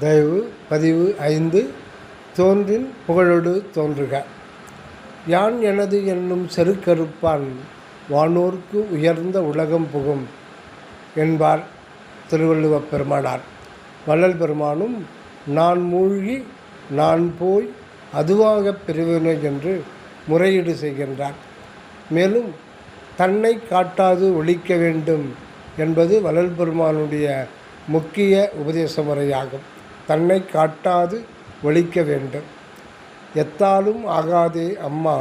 தயவு பதிவு ஐந்து தோன்றின் புகழொடு தோன்றுக. யான் எனது என்னும் செருக்கருப்பான் வானோர்க்கு உயர்ந்த உலகம் புகும் என்பார் திருவள்ளுவப் பெருமானார். வள்ளல் பெருமானும் நான் மூழ்கி நான் போய் அதுவாகப் பிரிவினை என்று முறையீடு செய்கின்றார். மேலும் தன்னை காட்டாது ஒழிக்க வேண்டும் என்பது வள்ளல் பெருமானுடைய முக்கிய உபதேச முறையாகும். தன்னை காட்டாது ஒழிக்க வேண்டும். எத்தாலும் ஆகாதே அம்மா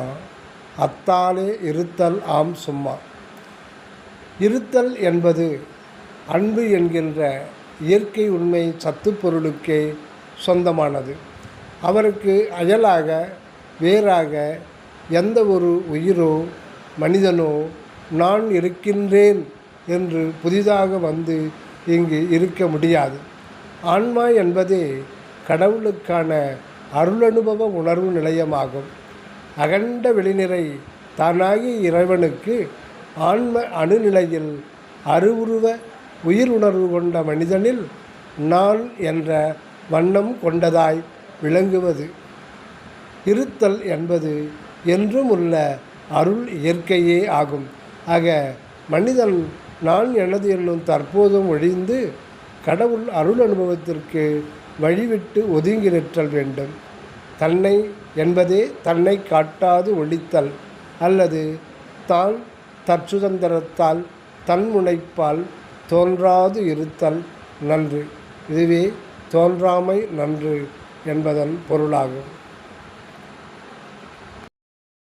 அத்தாலே இருத்தல் ஆம் சும்மா. இருத்தல் என்பது அன்பு என்கின்ற இயற்கை உண்மை சத்து பொருளுக்கே சொந்தமானது. அவருக்கு அயலாக வேறாக எந்த ஒரு உயிரோ மனிதனோ நான் இருக்கின்றேன் என்று புதிதாக வந்து இங்கு இருக்க முடியாது. ஆன்மா என்பதே கடவுளுக்கான அருளனுபவ உணர்வு நிலையமாகும். அகண்ட வெளிநிறை தானாகி இறைவனுக்கு ஆன்ம அணுநிலையில் அருவுருவ உயிர் உணர்வு கொண்ட மனிதனில் நான் என்ற வண்ணம் கொண்டதாய் விளங்குவது. இருத்தல் என்பது என்றும் உள்ள அருள் இயற்கையே ஆகும். ஆக மனிதன் நான் எனது என்னும் தற்போதும் ஒழிந்து கடவுள் அருள் அனுபவத்திற்கு வழிவிட்டு ஒதுங்கி நிற்றல் வேண்டும். தன்னை என்பதே தன்னை காட்டாது ஒழித்தல் அல்லது தான் தற்சுதந்திரத்தால் தன்முனைப்பால் தோன்றாது இருத்தல் நன்று. இதுவே தோன்றாமை நன்று என்பதன் பொருளாகும்.